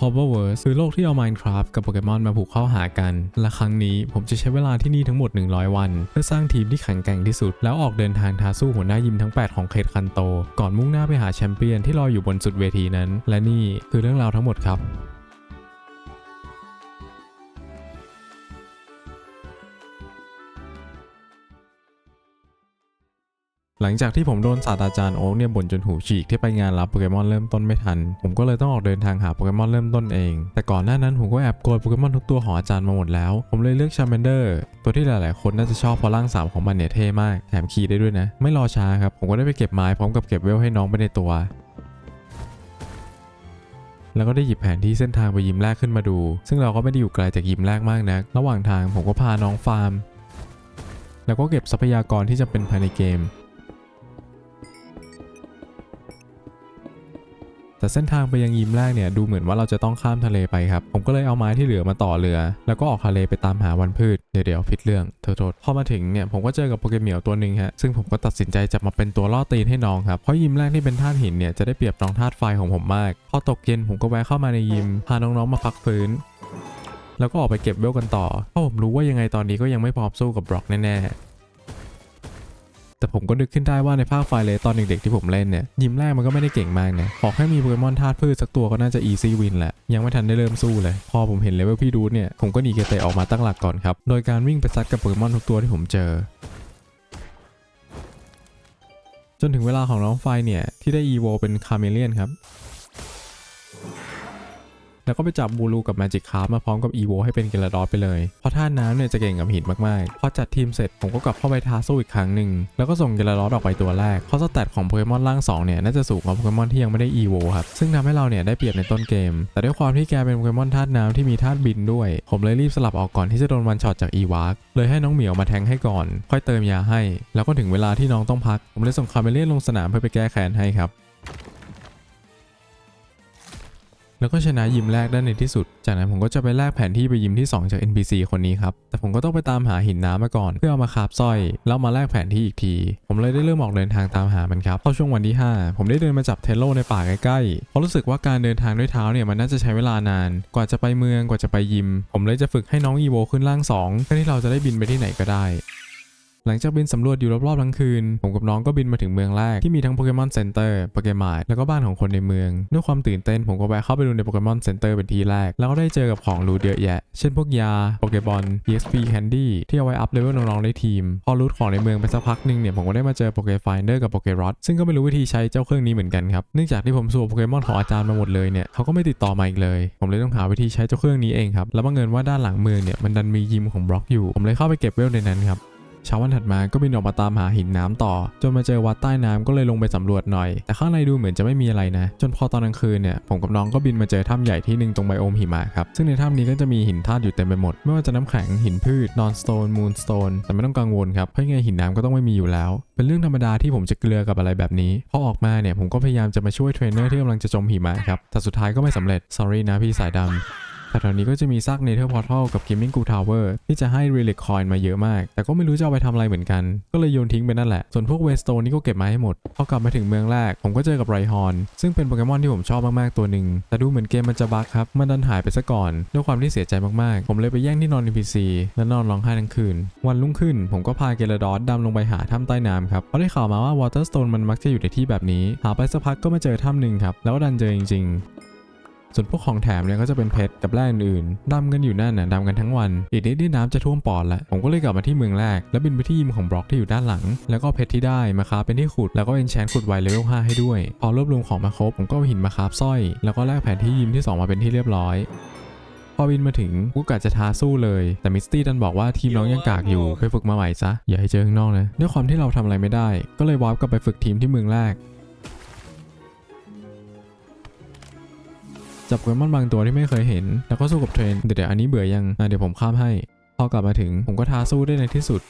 Hoververse คือโลกที่เอา Minecraft กับโปเกมอนมาผูกเข้าหากัน และครั้งนี้ผมจะใช้เวลาที่นี่ทั้งหมด 100 วัน เพื่อสร้างทีมที่แข็งแกร่งที่สุด แล้วออกเดินทางท้าสู้หัวหน้ายิมทั้ง 8 ของเขตคันโต ก่อนมุ่งหน้าไปหาแชมเปี้ยนที่รออยู่บนสุดเวทีนั้น และนี่คือเรื่องราวทั้งหมดครับ หลังจากที่ผมโดนศาสตราจารย์โอ๊กเนี่ยบ่นจนหูฉีกที่ไปงานรับโปเกมอนเริ่มต้นไม่ทัน ผมก็เลยต้องออกเดินทางหาโปเกมอนเริ่มต้นเอง แต่ก่อนหน้านั้นผมก็แอบโกยโปเกมอนทุกตัวของอาจารย์มาหมดแล้ว ผมเลยเลือกชาร์เมนเดอร์ตัวที่หลายๆ คนน่าจะชอบเพราะร่างสามของมันเนี่ยเท่มากแถมขี่ได้ด้วยนะ ไม่รอช้าครับ ผมก็ได้ไปเก็บไม้พร้อมกับเก็บเวลให้น้องไปในตัว แล้วก็ได้หยิบแผนที่เส้นทางไปยิมแรกขึ้นมาดู ซึ่งเราก็ไม่ได้อยู่ไกลจากยิมแรกมากนัก ระหว่างทางผมก็พาน้องฟาร์มแล้วก็เก็บทรัพยากรที่จำเป็นภายในเกม แต่เส้นทางไปยังยิมแรกเนี่ยดูเหมือนว่าเราจะต้องข้ามทะเลไปครับ ผมก็เลยเอาไม้ที่เหลือมาต่อเรือ แล้วก็ออกทะเลไปตามหาวันพืช เดี๋ยวเดี๋ยวผิดเรื่องโทษโทษพอมาถึงเนี่ยผมก็เจอกับโปเกเหมียวตัวหนึ่งฮะซึ่งผมก็ตัดสินใจจับมาเป็นตัวล่อตีนให้น้องครับเพราะยิมแรกที่เป็นธาตุหินเนี่ยจะได้เปรียบน้องธาตุไฟของผมมาก พอตกเย็นผมก็แวะเข้ามาในยิมพาน้องๆมาพักฟื้นแล้วก็ออกไปเก็บเวลกันต่อเพราะผมรู้ว่ายังไงตอนนี้ก็ยังไม่พร้อมสู้กับบล็อกแน่ๆ แต่ผมก็นึกขึ้นได้ว่าในภาคไฟเลยตอนเด็กๆที่ผมเล่นเนี่ยยิมแรกมันก็ไม่ได้เก่งมากนะขอแค่มีโปเกมอนธาตุพืชสักตัวก็น่าจะอีซี่วินแหละยังไม่ทันได้เริ่มสู้เลย พอผมเห็นเลเวลพี่ดูเนี่ยผมก็หนีเกเตออกมาตั้งหลักก่อนครับโดยการวิ่งไปซัดกับโปเกมอนทุกตัวที่ผมเจอจนถึงเวลาของน้องไฟเนี่ยที่ได้อีโวเป็นคาเมเลียนครับ แล้วก็ไปจับบูรูกับแมจิกคาร์มาพร้อมกับอีโวให้เป็นเกลาดอสไปเลย เพราะท่าน้ำเนี่ยจะเก่งกับหินมากๆ พอจัดทีมเสร็จผมก็กลับเข้าไปท้าสู้อีกครั้งหนึ่ง แล้วก็ส่งเกลาดอสออกไปตัวแรกเพราะสแตทของโปเกมอนร่าง2เนี่ยน่าจะสูงกว่าโปเกมอนที่ยังไม่ได้อีโวครับซึ่งทำให้เราเนี่ยได้เปรียบในต้นเกม แต่ด้วยความที่แกเป็นโปเกมอนธาตุน้ำที่มีธาตุบินด้วย ผมเลยรีบสลับออกก่อนที่จะโดนวันช็อตจากอีวากเลยให้น้องเหมียวมาแทงให้ก่อน ค่อยเติมยาให้ แล้วก็ถึงเวลาที่น้องต้องพัก ผมเลยส่งคาเมเลียนลงสนามเพื่อไปแก้แค้นให้ครับ แล้วก็ชนะยิมแรกได้ในที่สุด จากนั้นผมก็จะไปแลกแผนที่ไปยิมที่ 2 จาก NPC คนนี้ครับ แต่ผมก็ต้องไปตามหาหินน้ำมาก่อน เพื่อเอามาคาบสร้อย แล้วมาแลกแผนที่อีกที ผมเลยได้เริ่มออกเดินทางตามหามันครับเข้าช่วงวันที่ 5 ผมได้เดินมาจับเทโลในป่าใกล้ๆ เพราะรู้สึกว่าการเดินทางด้วยเท้าเนี่ยมันน่าจะใช้เวลานาน กว่าจะไปเมืองกว่าจะไปยิม ผมเลยจะฝึกให้น้องอีโวขึ้นล่าง2เพื่อที่เราจะได้บินไปที่ไหนก็ได้ หลังจากบินสำรวจอยู่รอบๆทั้งคืน ผมกับน้องก็บินมาถึงเมืองแรกที่มีทั้งโปเกมอนเซ็นเตอร์โปเกมอนแล้วก็บ้านของคนในเมือง ด้วยความตื่นเต้นผมก็แวะเข้าไปดูในโปเกมอนเซ็นเตอร์เป็นที่แรก แล้วก็ได้เจอกับของรูดเยอะแยะ เช่นพวกยาโปเกบอล EXP Candy ที่เอาไว้อัพเลเวลน้องๆในทีม พอรูทของในเมืองไปสักพักหนึ่งเนี่ยผมก็ได้มาเจอโปเกไฟเดอร์กับโปเกรอดซึ่งก็ไม่รู้วิธีใช้เจ้าเครื่องนี้เหมือนกันครับเนื่องจากที่ผมสู้โปเกมอนของอาจารย์มาหมดเลยเนี่ยเขาก็ไม่ติดต่อมาอีกเลย ผมเลยต้องหาวิธีใช้เจ้าเครื่องนี้เองครับแล้วบังเอิญว่าด้านหลังเมืองเนี่ยมันดันมียิมของบล็อกอยู่ผมเลยเข้าไปเก็บเวลในนั้นครับ เช้าวันถัดมาก็บินออกมาตามหาหินน้ำต่อ จนมาเจอวัดใต้น้ำก็เลยลงไปสำรวจหน่อย แต่ข้างในดูเหมือนจะไม่มีอะไรนะ จนพอตอนกลางคืนเนี่ยผมกับน้องก็บินมาเจอถ้ำใหญ่ที่หนึ่งตรงไบโอมหิมะครับซึ่งในถ้ำนี้ก็จะมีหินธาตุอยู่เต็มไปหมด ไม่ว่าจะน้ำแข็งหินพืชนอนสโตนมูนสโตนแต่ไม่ต้องกังวลครับเพราะไงหินน้ำก็ต้องไม่มีอยู่แล้ว เป็นเรื่องธรรมดาที่ผมจะเกลือกับอะไรแบบนี้พอออกมาเนี่ยผมก็พยายามจะมาช่วยเทรนเนอร์ที่กำลังจะจมหิมะครับแต่สุดท้ายก็ไม่สำเร็จ sorry นะพี่สายดำ แต่แถวนี้ก็จะมีซากเนเธอร์พอร์ทัลกับ Gaming Goo Tower ที่จะให้ Relic Coin มาเยอะมาก แต่ก็ไม่รู้จะเอาไปทำอะไรเหมือนกัน ก็เลยโยนทิ้งไปนั่นแหละ ส่วนพวกเวสโตนนี่ก็เก็บมาให้หมด พอกลับมาถึงเมืองแรก ผมก็เจอกับไรฮอนซึ่งเป็นโปเกมอนที่ผมชอบมาก ๆ ตัวหนึ่ง แต่ดูเหมือนเกมมันจะบั๊กครับ มันดันหายไปซะก่อน ด้วยความที่เสียใจมาก ๆ ผมเลยไปแย่งที่นอน NPC และนอนร้องไห้ทั้งคืน วันรุ่งขึ้น ผมก็พาเกลาดอสดำลงไปหาถ้ำใต้น้ำครับเพราะได้ข่าวมาว่าวอเตอร์สโตนมันมักจะอยู่ในที่แบบนี้ หาไปสักพักก็มาเจอถ้ำหนึ่งครับแล้วดันเจอจริง ๆ ส่วนพวกของแถมเนี่ยก็จะเป็นเพชรกับแร่อื่นๆดำกันอยู่นั่นน่ะดำกันทั้งวัน อีกนิดที่น้ำจะท่วมปอดละผมก็เลยกลับมาที่เมืองแรก แล้วบินไปที่ยิมของบล็อกที่อยู่ด้านหลัง แล้วก็เพชรที่ได้มาคาบเป็นที่ขุด แล้วก็เอนแชนขุดไวเลเวล5ให้ด้วย พอรวบรวมของมาครบผมก็เอาหินมาคาบสร้อย แล้วก็แลกแผนที่ยิมที่ 2 มาเป็นที่เรียบร้อยพอบินมาถึงกูกะจะท้าสู้เลย แต่มิสตี้ดันบอกว่าทีมน้องยังกากอยู่ไปฝึกมาใหม่ซะอย่าให้เจอข้างนอกนะด้วยความที่เราทำอะไรไม่ได้ ก็เลยวาร์ปกลับไปฝึกทีมที่เมืองแรก จับโปเกมอนบางตัวที่ไม่เคยเห็น แล้วก็สู้กับเทรนเดี๋ยวอันนี้เบื่อยังอะเดี๋ยวผมข้ามให้ พอกลับมาถึงผมก็ท้าสู้ได้ในที่สุด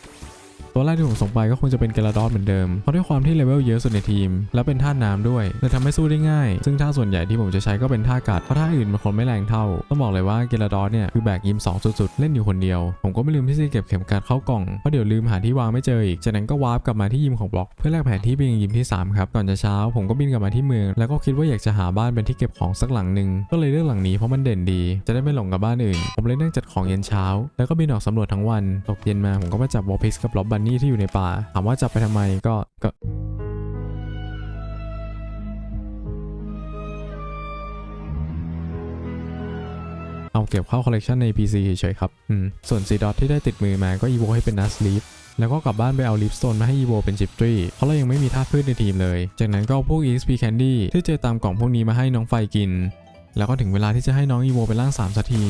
ตัวแรกที่ผมส่งไปก็คงจะเป็นเกลาดอสเหมือนเดิม เพราะด้วยความที่เลเวลเยอะสุดในทีม และเป็นท่าน้ำด้วยเลยทำให้สู้ได้ง่าย ซึ่งท่าส่วนใหญ่ที่ผมจะใช้ก็เป็นท่ากัด เพราะท่าอื่นมันคนไม่แรงเท่า ต้องบอกเลยว่าเกลาดอสเนี่ยคือแบกยิม2สุดๆ เล่นอยู่คนเดียว ผมก็ไม่ลืมที่จะเก็บเข็มกัดเข้ากล่อง เพราะเดี๋ยวลืมหาที่วางไม่เจออีก จากนั้นก็วาร์ปกลับมาที่ยิมของบล็อกเพื่อแลกแผนที่ไปยังยิมที่ 3 ครับ ก่อนจะเช้าผมก็บินกลับมาที่เมือง แล้วก็คิดว่าอยากจะหาบ้านเป็นที่เก็บของสักหลังหนึ่งก็เลยเลือกหลังนี้เพราะมันเด่นดี จะได้ไม่หลงกับบ้านอื่น ผมเลยนั่งจัดของเย็นเช้า แล้วก็บินออกสำรวจทั้งวันตกเย็นมาผมก็มาจับวอลพิสกับล็อบบันนี่ที่อยู่ในป่า ถามว่าจับไปทำไมก็ก็เอาเก็บเข้าคอลเลกชันใน PC เฉยๆครับ อืม ส่วนซีดอทที่ได้ติดมือมาก็อีโวให้เป็นนัสลีฟแล้วก็กลับบ้านไปเอาลิฟสโตนมาให้อีโวเป็นจิปตรีเพราะเรายังไม่มีธาตุพืชในทีมเลย จากนั้นก็เอาพวก EXP Candy ที่เจอตามกล่องพวกนี้มาให้น้องไฟกิน แล้วก็ถึงเวลาที่จะให้น้องอีโวเป็นร่าง3สักที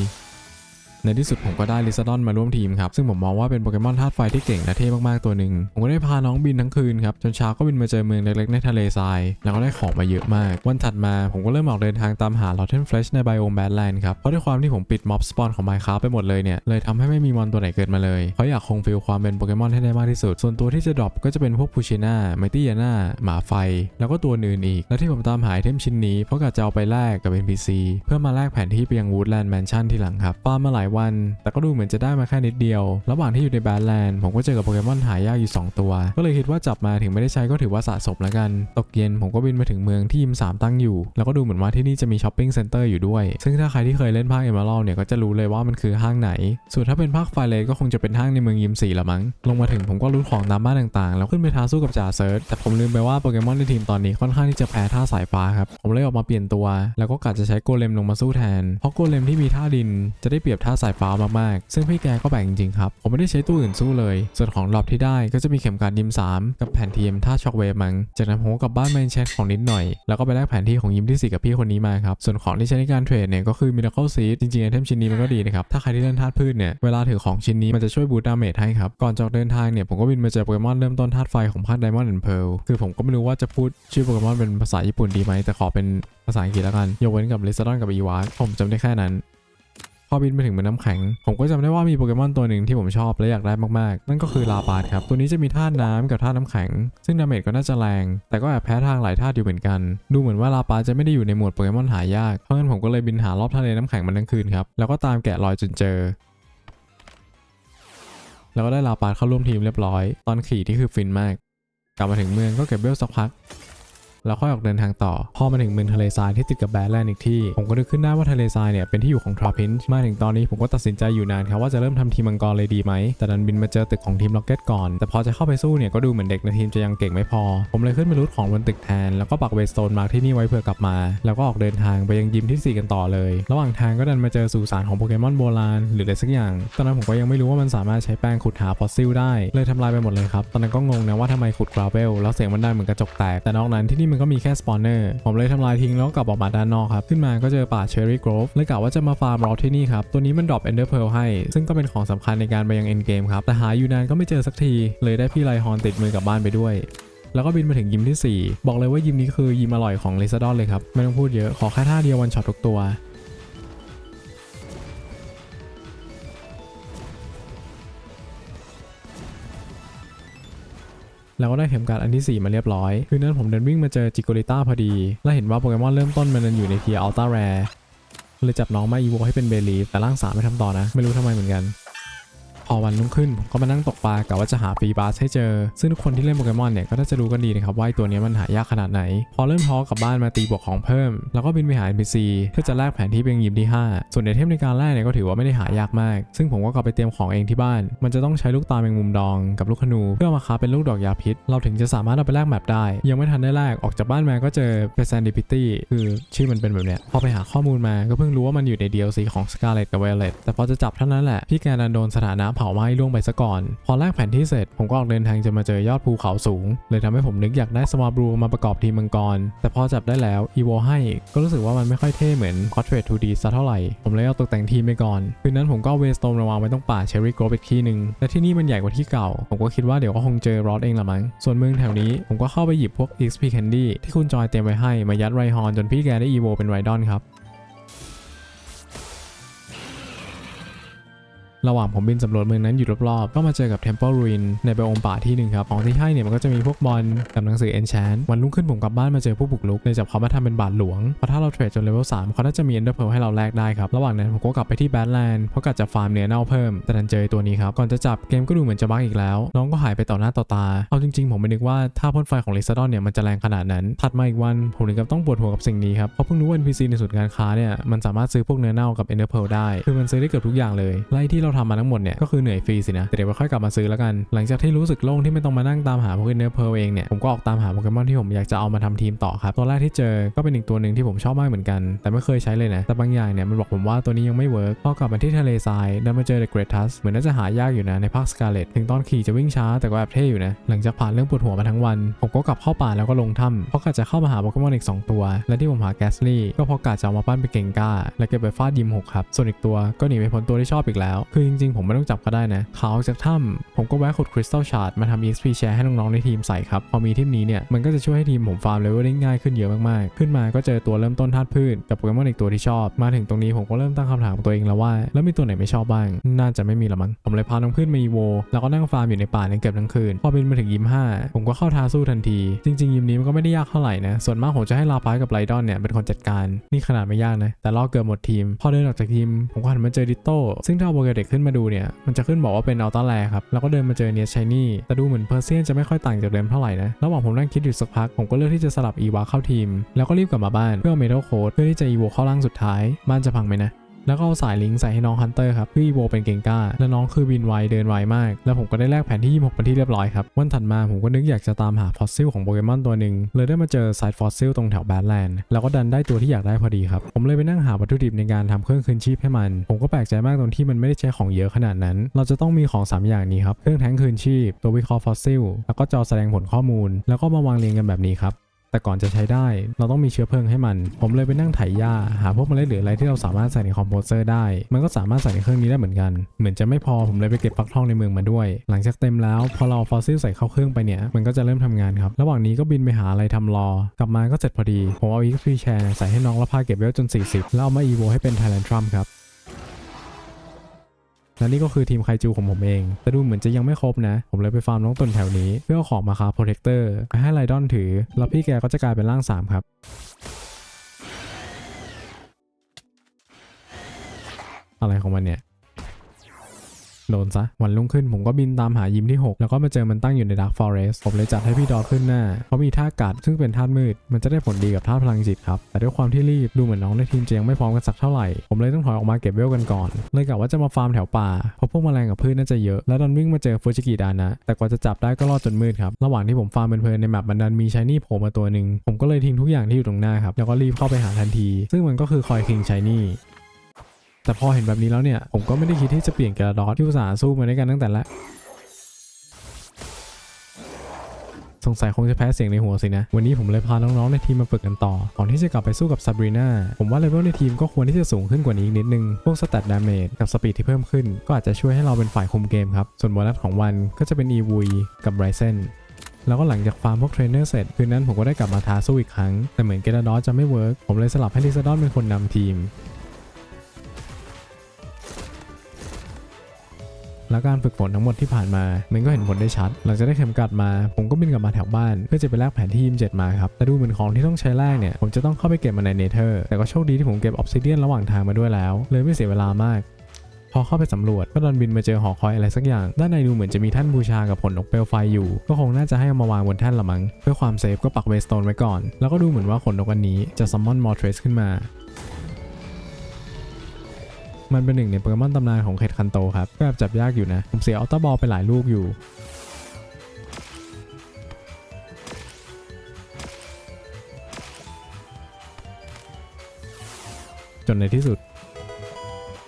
ในที่สุดผมก็ได้ลิซาดอนมาร่วมทีมครับ ซึ่งผมมองว่าเป็นโปเกมอนธาตุไฟที่เก่งและเท่มากๆตัวหนึ่งผมก็ได้พาน้องบินทั้งคืนครับ จนเช้าก็บินมาเจอเมืองเล็กๆในทะเลทราย แล้วก็ได้ของมาเยอะมาก วันถัดมาผมก็เริ่มออกเดินทางตามหาลอตเทนเฟลชในไบโอมแบดแลนด์ครับ เพราะด้วยความที่ผมปิดม็อบสปอนของไมค้าไปหมดเลยเนี่ย เลยทำให้ไม่มีมอนตัวไหนเกิดมาเลย เพราะอยากคงฟิลความเป็นโปเกมอนให้ได้มากที่สุด ส่วนตัวที่จะดรอปก็จะเป็นพวกพูชิน่าไมตี้ยาน่าหมาไฟ แล้วก็ตัวอื่นอีก และที่ผมตามหาไอเทมชิ้นนี้เพราะกะจะเอาไปแลกกับ NPC เพื่อมาแลกแผนที่ไปยังวูดแลนด์แมนชั่นที่หลังครับฟาร์มมาหลายวัน แต่ก็ดูเหมือนจะได้มาแค่นิดเดียว ระหว่างที่อยู่ในแบดแลนด์ผมก็เจอกับโปเกมอนหายากอยู่ 2 ตัว ก็เลยคิดว่าจับมาถึงไม่ได้ใช้ก็ถือว่าสะสมแล้วกัน ตกเย็นผมก็บินมาถึงเมืองที่ยิม3ตั้งอยู่ แล้วก็ดูเหมือนว่าที่นี่จะมีช้อปปิ้งเซ็นเตอร์อยู่ด้วย ซึ่งถ้าใครที่เคยเล่นภาคเอเมอรัลเนี่ยก็จะรู้เลยว่ามันคือห้างไหน ส่วนถ้าเป็นภาคไฟเลก็คงจะเป็นห้างในเมืองยิม4ละมั้ง ลงมาถึงผมก็รู้ของตามบ้านต่างๆ แล้วขึ้นไปท้าสู้กับจ่าเซิร์ช แต่ผมลืมไปว่าโปเกมอนในทีมตอนนี้ค่อนข้างที่จะแพ้ท่าสายฟ้าครับ ผมเลยออกมาเปลี่ยนตัว แล้วก็กะจะใช้โกเลมลงมาสู้แทน เพราะโกเลมที่มีท่าดินจะได้เปรียบท่าสายฟ้ามากๆ ซึ่งพี่แกก็แบ่งจริงๆครับ ผมไม่ได้ใช้ตัวอื่นสู้เลย ส่วนของรอบที่ได้ก็จะมีเข็มกัดยิม 3 กับแผ่นทีมท่าช็อคเวฟมั้งจากนั้นผมก็กลับบ้านมาเช็คของนิดหน่อย แล้วก็ไปแลกแผนที่ของยิมที่ 4 กับพี่คนนี้มาครับ ส่วนของที่ใช้ในการเทรดเนี่ยก็คือมิราเคิลซีดจริงๆไอเทมชิ้นนี้มันก็ดีนะครับ ถ้าใครที่เล่นธาตุพืชเนี่ย เวลาถือของชิ้นนี้มันจะช่วยบูตดาเมจให้ครับ ก่อนจะออกเดินทางเนี่ยผมก็บินมาเจอโปเกมอนเริ่มต้นธาตุไฟของภาคไดมอนด์แอนด์เพลคือผมก็ไม่รู้ว่าจะพูดชื่อโปเกมอนเป็นภาษาญี่ปุ่นดีไหมแต่ขอเป็นภาษาอังกฤษแล้วกันยกเว้นกับลิซาดอนกับอีวาผมจำได้แค่นั้น อบินไปถึงเมืองน้ำแข็ง ผมก็จำได้ว่ามีโปเกมอนตัวหนึ่งที่ผมชอบและอยากได้มากๆ นั่นก็คือลาปาดครับ ตัวนี้จะมีธาน้ำกับธาน้ำแข็ง ซึ่งดาเมจก็น่าจะแรง แต่ก็แอบแพ้ทางหลายธาอยู่เหมือนกัน ดูเหมือนว่าลาปาจะไม่ได้อยู่ในหมวดโปเกมอนหายาก เพราะงั้นผมก็เลยบินหารอบทะเลน้ำแข็งมันทั้งคืนครับ แล้วก็ตามแกะรอยจนเจอ แล้วก็ได้ลาปาดเข้าร่วมทีมเรียบร้อย ตอนขี่ที่คือฟินมาก กลับมาถึงเมืองก็เก็บเบลสักพัก แล้วค่อยออกเดินทางต่อ พอมาถึงเมืองทะเลทรายที่ติดกับแบดแลนด์อีกที่ ผมก็นึกขึ้นได้ว่าทะเลทรายเนี่ยเป็นที่อยู่ของทรอพินช์มาถึงตอนนี้ผมก็ตัดสินใจอยู่นานครับว่าจะเริ่มทำทีมมังกรเลยดีไหม แต่ดันบินมาเจอตึกของทีมล็อกเก็ตก่อน แต่พอจะเข้าไปสู้เนี่ยก็ดูเหมือนเด็กในทีมจะยังเก่งไม่พอ ผมเลยขึ้นไปรูทของบนตึกแทน แล้วก็ปักเวสโตนมาที่นี่ไว้เผื่อกลับมา แล้วก็ออกเดินทางไปยังยิมที่ 4 กันต่อเลย ระหว่างทางก็ดันมาเจอสุสานของโปเกมอนโบราณหรืออะไรสักอย่าง ตอนนั้นผมก็ยังไม่รู้ว่ามันสามารถใช้แป้งขุดหาฟอสซิลได้ เลยทำลายไปหมดเลยครับ ตอนนั้นก็งงนะว่าทำไมขุดกราเวลแล้วเสียงมันดังเหมือนกระจกแตกแต่นอกนั้นที่นี่มันก็มีแค่สปอนเนอร์ผมเลยทำลายทิ้งแล้วกลับออกมาด้านนอกครับ ขึ้นมาก็เจอป่าเชอร์รี่กรอฟเลยกะว่าจะมาฟาร์มรอที่นี่ครับ ตัวนี้มันดรอปเอนเดอร์เพลให้ ซึ่งก็เป็นของสำคัญในการไปยังเอ็นเกมครับ แต่หาอยู่นานก็ไม่เจอสักที เลยได้พี่ไลฮอนติดมือกลับบ้านไปด้วยแล้วก็บินมาถึงยิมที่ 4 บอกเลยว่ายิมนี้คือยิมอร่อยของลิซาดอนเลยครับ ไม่ต้องพูดเยอะ ขอแค่ท่าเดียววันช็อตทุกตัว แล้วก็ได้เข็มการดอันที่ 4 มาเรียบร้อย คืนนั้นผมเดินวิ่งมาเจอจิโกริต้าพอดี และเห็นว่าโปเกมอนเริ่มต้นมันอยู่ในเทียร์อัลต้าแรเลยจับน้องมาอีโวให้เป็นเบลีฟแต่ร่างสามไม่ทำต่อนะ ไม่รู้ทำไมเหมือนกัน พอวันรุ่งขึ้นผมก็มานั่งตกปลากะว่าจะหาฟรีบาสให้เจอ ซึ่งทุกคนที่เล่นโปเกมอนเนี่ยก็น่าจะรู้กันดีนะครับว่าตัวนี้มันหายากขนาดไหน พอเริ่มท้อกลับบ้านมาตีบวกของเพิ่ม แล้วก็บินไปหา NPC เพื่อจะแลกแผนที่เป็นยิมที่ 5 ส่วนไอเทมในการแลกเนี่ยก็ถือว่าไม่ได้หายากมาก ซึ่งผมก็กลับไปเตรียมของเองที่บ้าน มันจะต้องใช้ลูกตาแมงมุมดองกับลูกขนูเพื่อมาค้าเป็นลูกดอกยาพิษ เราถึงจะสามารถเอาไปแลกแมปได้ ยังไม่ทันได้แลกออกจากบ้านมาก็เจอเปซนดิพิตี้คือชื่อมันเป็นแบบเนี้ยพอไปหาข้อมูลมาก็เพิ่งรู้ว่ามันอยู่ใน DLC ของ Scarlet กับ Violet แต่พอจะจับเท่านั้นแหละพี่แกนันโดนสถานะเผาไหม้ล่วงไปซะก่อน พอแลกแผนที่เสร็จ ผมก็ออกเดินทางจะมาเจอยอดภูเขาสูง เลยทำให้ผมนึกอยากได้สมอลบลูมาประกอบทีมมังกร แต่พอจับได้แล้วอีโวให้ ก็รู้สึกว่ามันไม่ค่อยเท่เหมือน c o t r a d e 2D สักเท่าไหร่ ผมเลยเอาตกแต่งทีมไปก่อน คืนนั้นผมก็เวสโตมระวางไว้ตรงป่าเชอร์รี่โกรอฟอีกที่หนึ่งแต่ที่นี่มันใหญ่กว่าที่เก่า ผมก็คิดว่าเดี๋ยวก็คงเจอรอดเองละมั้ง ส่วนเมืองแถวนี้ผมก็เข้าไปหยิบพวก XP Candy ที่คุณจอยเตรียมไว้ให้มายัดไรฮอนจนพี่แกได้อีโวเป็นไรดอนครับ ระหว่างผมบินสำรวจเมืองนั้นอยู่รอบๆ ก็มาเจอกับ Temple Ruin ในไบโอมป่าที่หนึ่งครับ ของที่ให้เนี่ยมันก็จะมีพวกบอลกับหนังสือ Enchant วันรุ่งขึ้นผมกลับบ้านมาเจอผู้บุกรุกเลยจับเขามาทำเป็นบาทหลวง เพราะถ้าเราเทรดจนเลเวล3เขาน่าจะมี Ender Pearl ให้เราแลกได้ครับ ระหว่างนั้นผมก็กลับไปที่ Badland เพราะกะจะฟาร์มเนื้อเน่าเพิ่ม แต่ดันเจอตัวนี้ครับ ก่อนจะจับเกมก็ดูเหมือนจะบั๊กอีกแล้ว น้องก็หายไปต่อหน้าต่อตา เอาจริงๆ ผมไม่นึกว่าถ้าพ่นไฟของเลิซาดอนเนี่ยมันจะแรงขนาดนั้น ถัดมาอีกวันผมถึงกับต้องปวดหัวกับสิ่งนี้ครับ เพราะเพิ่งรู้ว่า NPC ในศูนย์การค้าเนี่ยมันสามารถซื้อพวกเนื้อเน่ากับ Ender Pearl ได้ คือมันซื้อได้เกือบทุกอย่างเลยและไอ้ที่เราทำมาทั้งหมดเนี่ยก็คือเหนื่อยฟรีสินะแต่เดี๋ยวค่อยกลับมาซื้อแล้วกัน หลังจากที่รู้สึกโล่งที่ไม่ต้องมานั่งตามหาพวก Ender Pearl เองเนี่ยผมก็ออกตามหาโปเกมอนที่ผมอยากจะเอามาทำทีมต่อครับตัวแรกที่เจอก็เป็นอีกตัวหนึ่งที่ผมชอบมากเหมือนกัน แต่ไม่เคยใช้เลยนะแต่บางอย่างเนี่ยมันบอกผมว่าตัวนี้ยังไม่เวิร์กพอกลับมาที่ทะเลทรายดันมาเจอเดอะเกรทัสเหมือนน่าจะหายากอยู่นะในภาคสกาเลตถึงตอนขี่จะวิ่งช้าแต่ก็แอบเท่อยู่นะหลังจากผ่านเรื่องปวดหัวมาทั้งวันผมก็กลับเข้าป่าแล้วก็ลงถ้ำเพราะกะจะเข้ามาหาโปเกมอนอีก 2 ตัว และที่ผมหาแกสลี่ก็เพราะกะจะเอามาปั้นเป็นเก่งก้า และเก็บไปฟาดยิมหกครับส่วนอีกตัวก็หนีไปพ้นตัวที่ชอบอีกแล้ว คือจจริงๆ ผมไม่ต้องจับก็ได้นะเขาออกจากถ้ำผมก็แวะขุดคริสตัลชาร์ดมาทำ EXP แชร์ให้น้องๆในทีมใส่ครับ พอมีทีมนี้เนี่ย มันก็จะช่วยให้ทีมผมฟาร์มเลเวลได้ง่ายขึ้นเยอะมากๆ ขึ้นมาก็เจอตัวเริ่มต้นธาตุพืชกับโปเกมอนอีกตัวที่ชอบ มาถึงตรงนี้ผมก็เริ่มตั้งคำถามตัวเองแล้วว่า แล้วมีตัวไหนไม่ชอบบ้าง น่าจะไม่มีละมั้งผมเลยพาน้องพืชมาอีโวแล้วก็นั่งฟาร์มอยู่ในป่าในเกือบทั้งคืนพอบินมาถึงยิม5ผมก็เข้าท้าสู้ทันที จริงๆยิมนี้มันก็ไม่ได้ยากเท่าไหร่นะส่วนมากผมจะให้ลาปายกับไรดอนเนี่ยเป็นคนจัดการนี่ขนาดไม่ยากนะแต่ล่อเกือบหมดทีม พอเดินออกจากทีมผมก็หันมาเจอดิโต้ซึ่งถ้าเอาโปเกเด็กขนมาดูเนี่ย มันจะขึ้นบอกว่าเป็นอัลต้าแลครับ แล้วก็เดินมาเจอเนียชายนี่แต่ดูเหมือนเพอร์เซียนจะไม่ค่อยต่างจากเดิมเท่าไหร่นะ ระหว่างผมนั่งคิดอยู่สักพัก ผมก็เลือกที่จะสลับอีวาเข้าทีม แล้วก็รีบกลับมาบ้านเพื่อเมทัลโค้ดเพื่อที่จะอีโวเข้าร่างสุดท้าย บ้านจะพังไหมนะ แล้วก็เอาสายลิงก์ใส่ให้น้องฮันเตอร์ครับคืออีโวเป็นเก่งกล้า และน้องคือบินไวเดินไวมาก แล้วผมก็ได้แลกแผนที่ 26เป็นที่เรียบร้อยครับ วันถัดมาผมก็นึกอยากจะตามหาฟอสซิลของโปเกมอนตัวหนึ่งเลยได้มาเจอไซต์ฟอสซิลตรงแถวแบดแลนด์แล้วก็ดันได้ตัวที่อยากได้พอดีครับ ผมเลยไปนั่งหาวัตถุดิบในการทำเครื่องคืนชีพให้มัน ผมก็แปลกใจมากตรงที่มันไม่ได้ใช้ของเยอะขนาดนั้น เราจะต้องมีของ 3 อย่างนี้ครับ เครื่องแท้งคืนชีพ ตัววิเคราะห์ฟอสซิล แล้วก็จอแสดงผลข้อมูล แล้วก็มาวางเรียงกันแบบนี้ครับ แต่ก่อนจะใช้ได้เราต้องมีเชื้อเพลิงให้มัน ผมเลยไปนั่งไถหญ้าหาพวกเมล็ดหรืออะไรที่เราสามารถใส่ในคอมโพสเซอร์ได้ มันก็สามารถใส่ในเครื่องนี้ได้เหมือนกัน เหมือนจะไม่พอผมเลยไปเก็บฟักทองในเมืองมาด้วย หลังจากเต็มแล้วพอเราฟอสซิลใส่เข้าเครื่องไปเนี่ยมันก็จะเริ่มทำงานครับ ระหว่างนี้ก็บินไปหาอะไรทำรอกลับมาก็เสร็จพอดี ผมเอา XP share ใส่ให้น้องแล้วพาเก็บเวลจน 40 แล้วเอามา evo ให้เป็น Thailand Trump ครับ และนี่ก็คือทีมไคจูของผมเอง แต่ดูเหมือนจะยังไม่ครบนะ ผมเลยไปฟาร์มน้องตนแถวนี้ เพื่อเอาของมาคาโปรเทคเตอร์ไปให้ไรดอนถือ แล้วพี่แกก็จะกลายเป็นร่าง 3 ครับอะไรของมันเนี่ย โดนซะ วันรุ่งขึ้นผมก็บินตามหายิมที่ 6 แล้วก็มาเจอมันตั้งอยู่ในดาร์ f ฟอเรสผมเลยจัดให้พี่ดอขึ้นหน้าเพรามีท่ากัดซึ่งเป็นธามืด มันจะได้ผลดีกับธาพลังจิตครับ แต่ด้วยความที่รีบดูเหมือนน้องในทีมจะยังไม่พร้อมกันสักเท่าไหร่ ผมเลยต้องถอยออกมาเก็บเวลกันก่อน เลยกะว่าจะมาฟาร์มแถวป่าเพราะพวกแมลงกับพืชน่าจะเยอะ แล้วดันวิ่งมาเจอฟูจิกิดานะ แต่กว่าจะจับได้ก็รอดจนมืดครับ ระหว่างที่ผมฟาร์มเพลินในแมปมันดันมีชายนี่โผล่มาตัวหนึ่งผมก็เลยทิ้งทุกอย่างที่อยู่ตรงหน้าครับแล้วก็รีบเข้าไปหาทันที ซึ่งมันก็คือคอยคิงชายนี่ แต่พอเห็นแบบนี้แล้วเนี่ยผมก็ไม่ได้คิดที่จะเปลี่ยนกระดอสที่อุตส่าห์สู้มาด้วยกันตั้งแต่แรกสงสัยคงจะแพ้เสียงในหัวสินะ วันนี้ผมเลยพาน้องๆในทีมมาฝึกกันต่อ ก่อนที่จะกลับไปสู้กับซาบรีนาผมว่าเลเวลในทีมก็ควรที่จะสูงขึ้นกว่านี้อีกนิดนึง พวกสแตตดาเมจกับสปีดที่เพิ่มขึ้น ก็อาจจะช่วยให้เราเป็นฝ่ายคุมเกมครับ ส่วนโบนัสของวันก็จะเป็นอีวุยกับไรเซนแล้วก็หลังจากฟาร์มพวกเทรนเนอร์เสร็จ คืนนั้นผมก็ได้กลับมาท้าสู้อีกครั้ง แต่เหมือนเกราดอจะไม่เวิร์กผมเลยสลับให้ลิซาดอนเป็นคนนำทีม แล้วการฝึกฝนทั้งหมดที่ผ่านมา มันก็เห็นผลได้ชัด หลังจากได้เข็มกัดมา ผมก็บินกลับมาแถวบ้าน เพื่อจะไปแลกแผนที่ยิมเจ็ดมาครับ แต่ดูเหมือนของที่ต้องใช้แลกเนี่ย ผมจะต้องเข้าไปเก็บมาในเนเธอร์ แต่ก็โชคดีที่ผมเก็บออฟซิเดียนระหว่างทางมาด้วยแล้ว เลยไม่เสียเวลามากพอเข้าไปสำรวจก็ดันบินมาเจอหอคอยอะไรสักอย่าง ด้านในดูเหมือนจะมีท่านบูชากับผลนกเปลวไฟอยู่ ก็คงน่าจะให้เอามาวางบนแท่นละมั้ง เพื่อความเซฟก็ปักเวสโตนไว้ก่อน แล้วก็ดูเหมือนว่าขนนกอันนี้จะซัมมอนมอร์เทรสขึ้นมา มันเป็นหนึ่งในโปเกมอนตำนานของเขตคันโตครับก็แบบจับยากอยู่นะ ผมเสียอัลต้าบอลไปหลายลูกอยู่ จนในที่สุด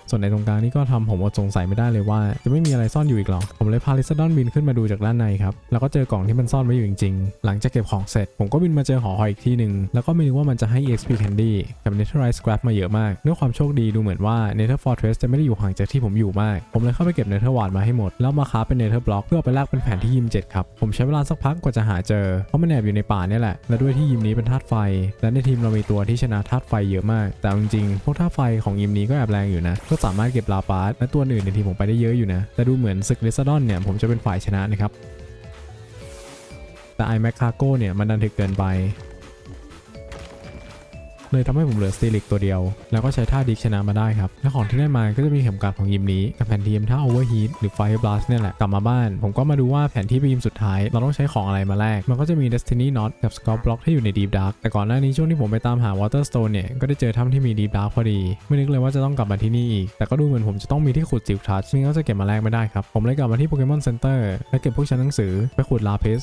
ส่วนในตรงกลางนี่ก็ทำผมอดสงสัยไม่ได้เลยว่าจะไม่มีอะไรซ่อนอยู่อีกหรอผมเลยพาลิซาดอนบินขึ้นมาดูจากด้านในครับแล้วก็เจอกล่องที่มันซ่อนไว้อยู่จริงๆ หลังจากเก็บของเสร็จ ผมก็บินมาเจอหอคอยอีกที่หนึ่งแล้วก็ไม่รู้ว่ามันจะให้ EXP Candy กับ Netherite Scrap มาเยอะมากด้วยความโชคดีดูเหมือนว่า Nether Fortress จะไม่ได้อยู่ห่างจากที่ผมอยู่มาก ผมเลยเข้าไปเก็บ Nether Ward มาให้หมด แล้วมาค้าเป็น Nether Block เพื่อไปแลกเป็นแผนที่ยิม7ครับผมใช้เวลาสักพักกว่าจะหาเจอเพราะมันแอบอยู่ในป่าเนี่ยแหละและด้วยที่ยิมนี้เป็นธาตุไฟ และในทีมเรามีตัวที่ชนะธาตุไฟเยอะมาก แต่จริงๆพวกธาตุไฟของยิมนี้ก็แอบแรงอยู่นะก็สามารถเก็บลาปาสและตัวอื่นในทีมผมไปได้เยอะอยู่นะ แต่ดูเหมือนศึกเลสซดอนเนี่ยผมจะเป็นฝ่ายชนะนะครับ แต่ไอแมคคาโก้เนี่ยมันดันถึกเกินไป เลยทำให้ผมเหลือสตีลิกตัวเดียว แล้วก็ใช้ท่าดิกชนะมาได้ครับ และของที่ได้มาก็จะมีเข็มกลัดของยิมนี้กับแผ่นทีมท่าโอเวอร์ฮีทหรือไฟบลัสเนี่ยแหละกลับมาบ้าน ผมก็มาดูว่าแผนที่ไปยิมสุดท้าย เราต้องใช้ของอะไรมาแลกมันก็จะมี Destiny Knot กับ Scout Block ที่อยู่ใน Deep Dark แต่ก่อนหน้านี้ช่วงที่ผมไปตามหา Waterstone เนี่ยก็ได้เจอถ้ำที่มี Deep Dark พอดีไม่นึกเลยว่าจะต้องกลับมาที่นี่อีก แต่ก็ดูเหมือนผมจะต้องมีที่ขุด Silk Touch ซึ่งก็จะเก็บมาแลกไม่ได้ครับผมเลยกลับมาที่ Pokemon Center และเก็บพวกชั้นหนังสือไปขุด Lapis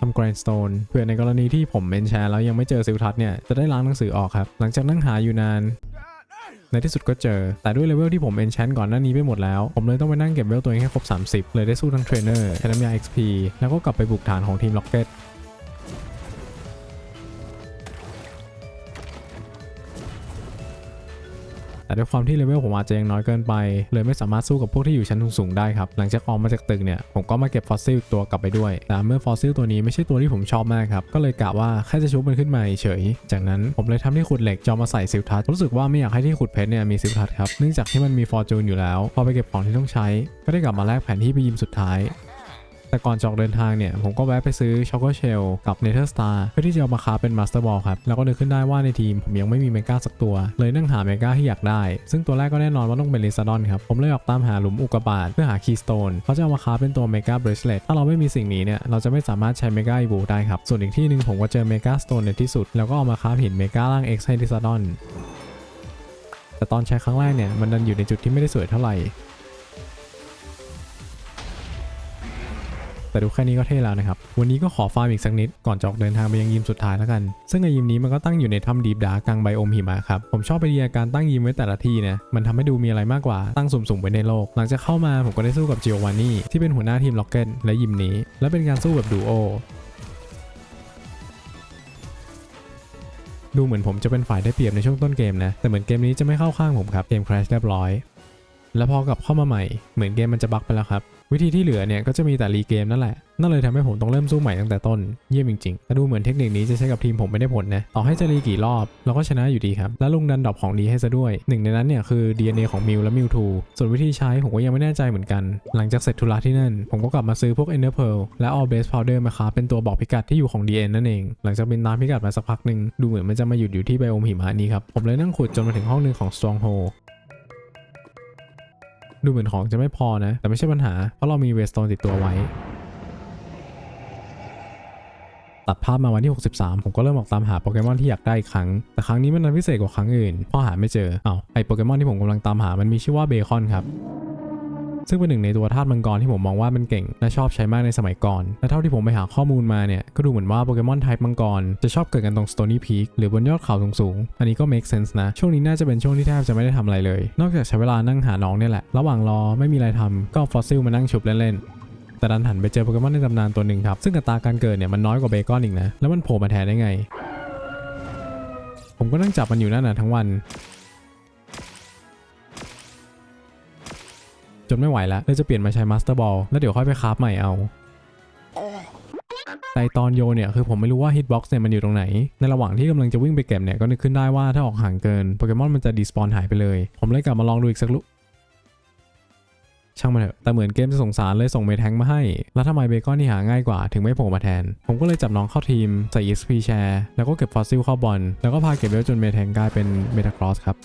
ทำ Grindstone เพื่อในกรณีที่ผมเมนแชร์แล้วยังไม่เจอซิลทัศเนี่ยจะได้ล้างหนังสือออกครับ หลังจากนั่งหาอยู่นานในที่สุดก็เจอ แต่ด้วยเลเวลที่ผมเอนแชนก่อนหน้านี้ไปหมดแล้ว ผมเลยต้องไปนั่งเก็บเลเวลตัวเองให้ครบ 30 เลยได้สู้ทั้งเทรนเนอร์ใช้น้ำยา XP แล้วก็กลับไปบุกฐานของทีมล็อกเก็ต แต่ด้วยความที่เลเวลผมอาจจะยังน้อยเกินไป เลยไม่สามารถสู้กับพวกที่อยู่ชั้นสูงๆได้ครับ หลังจากออกมาจากตึกเนี่ย ผมก็มาเก็บฟอสซิลอีกตัวกลับไปด้วย แต่เมื่อฟอสซิลตัวนี้ไม่ใช่ตัวที่ผมชอบมากครับ ก็เลยกะว่าแค่จะชุบมันขึ้นมาเฉย จากนั้นผมเลยทำที่ขุดเหล็กจอมาใส่ซิลทัสรู้สึกว่าไม่อยากให้ที่ขุดเพชรเนี่ยมีซิลทัสครับ เนื่องจากที่มันมีฟอร์จูนอยู่แล้ว พอไปเก็บของที่ต้องใช้ ก็ได้กลับมาแลกแผนที่ไปยิมสุดท้าย แต่ก่อนจออกเดินทางเนี่ย ผมก็แวะไปซื้อช็อกโกเชลกับเนเธอร์สตาร์เพื่อที่จะเอามาค้าเป็นมาสเตอร์บอลครับ แล้วก็นึกขึ้นได้ว่าในทีมผมยังไม่มีเมกาสักตัว เลยนั่งหาเมกาที่อยากได้ ซึ่งตัวแรกก็แน่นอนว่าต้องเป็นลิซาดอนครับ ผมเลยออกตามหาหลุมอุกกาบาตเพื่อหาคีย์สโตนเขาจะเอามาค้าเป็นตัวเมกาเบรสเลตถ้าเราไม่มีสิ่งนี้เนี่ยเราจะไม่สามารถใช้เมกาอีบูได้ครับส่วนอีกที่หนึ่งผมก็เจอเมกาสโตนในที่สุดแล้วก็เอามาค้าหินเมกาล่าง X ให้ลิซาดอนแต่ตอนใช้ครั้งแรกเนี่ยมันดันอยู่ในจุดที่ไม่ได้สวยเท่าไหร่ แต่ดูแค่นี้ก็เท่แล้วนะครับ วันนี้ก็ขอฟาร์มอีกสักนิด ก่อนจะออกเดินทางไปยังยิมสุดท้ายแล้วกัน ซึ่งไอยิมนี้มันก็ตั้งอยู่ในถ้ำดีฟดากลางไบโอมหิมะครับ ผมชอบไอเดียการตั้งยิมไว้แต่ละที่นะ มันทำให้ดูมีอะไรมากกว่า ตั้งสุ่มๆไว้ในโลก หลังจากเข้ามาผมก็ได้สู้กับจิโอวานี่ที่เป็นหัวหน้าทีมล็อกเก็ตและยิมนี้ และเป็นการสู้แบบดูโอดูเหมือนผมจะเป็นฝ่ายได้เปรียบในช่วงต้นเกมนะ แต่เหมือนเกมนี้จะไม่เข้าข้างผมครับ เกม crash เรียบร้อย แล้วพอกลับเข้ามาใหม่ เหมือนเกมมันจะบั๊กไปแล้วครับ วิธีที่เหลือเนี่ยก็จะมีแต่รีเกมนั่นแหละ นั่นเลยทำให้ผมต้องเริ่มสู้ใหม่ตั้งแต่ต้น เยี่ยมจริงๆ แต่ดูเหมือนเทคนิคนี้จะใช้กับทีมผมไม่ได้ผลนะ ต่อให้จะรีกี่รอบ เราก็ชนะอยู่ดีครับ และลุงดันดรอปของดีให้ซะด้วย หนึ่งในนั้นเนี่ยคือ DNA ของมิวและมิวทูส่วนวิธีใช้ผมก็ยังไม่แน่ใจเหมือนกัน หลังจากเสร็จธุระที่นั่น ผมก็กลับมาซื้อพวก Ender Pearl และ All Base Powder มาค้าเป็นตัวบอกพิกัดที่อยู่ของ DN นั่นเอง หลังจากบินตามพิกัดมาสักพักหนึ่งดูเหมือนมันจะมาหยุดอยู่ที่ไบโอมหิมะนี้ครับผมเลยนั่งขุดจนมาถึงห้องหนึ่งของ Stronghold ดูเหมือนของจะไม่พอนะ แต่ไม่ใช่ปัญหา เพราะเรามีเวสโตนติดตัวไว้ ตัดภาพมาวันที่ 63 ผมก็เริ่มออกตามหาโปเกมอนที่อยากได้อีกครั้ง แต่ครั้งนี้มันนันพิเศษกว่าครั้งอื่นเพราะหาไม่เจออ้าวไอโปเกมอนที่ผมกำลังตามหามันมีชื่อว่าเบคอนครับ ซึ่งเป็นหนึ่งในตัวธาตุมังกรที่ผมมองว่ามันเก่ง และชอบใช้มากในสมัยก่อนและเท่าที่ผมไปหาข้อมูลมาเนี่ยก็ดูเหมือนว่าโปเกมอนไทป์มังกรจะชอบเกิดกันตรง Stony Peak หรือบนยอดเขาสูงๆอันนี้ก็ make sense นะ ช่วงนี้น่าจะเป็นช่วงที่แทบจะไม่ได้ทำอะไรเลย นอกจากใช้เวลานั่งหาน้องเนี่ยแหละระหว่างรอไม่มีอะไรทำก็ฟอสซิลมานั่งฉุบเล่นๆแต่ดันหันไปเจอโปเกมอนในตำนานตัวหนึ่งครับ ซึ่งอัตราการเกิดเนี่ยมันน้อยกว่าเบคอนอีกนะ แล้วมันโผล่มาแทนได้ไง ผมก็นั่งจับมันอยู่นั่นน่ะทั้งวัน จนไม่ไหวแล้วเลยจะเปลี่ยนมาใช้มาสเตอร์บอลแล้วเดี๋ยวค่อยไปคราฟใหม่เอาแต่ตอนโยนเนี่ยคือผมไม่รู้ว่าฮิตบ็อกซ์เนี่ยมันอยู่ตรงไหน ในระหว่างที่กำลังจะวิ่งไปเก็บเนี่ยก็นึกขึ้นได้ว่าถ้าออกห่างเกินโปเกมอนมันจะดีสปอนหายไปเลย ผมเลยกลับมาลองดูอีกสักลุช่างมันเถอะ แต่เหมือนเกมจะสงสารเลยส่งเมทแทงมาให้ แล้วทำไมเบคอนที่หาง่ายกว่าถึงไม่โผล่มาแทน ผมก็เลยจับน้องเข้าทีม ใส่ EXP แชร์ แล้วก็เก็บฟอสซิลเข้าบอล แล้วก็พาเก็บเวลจนเมทแทงกลายเป็นเมตาครอสครับ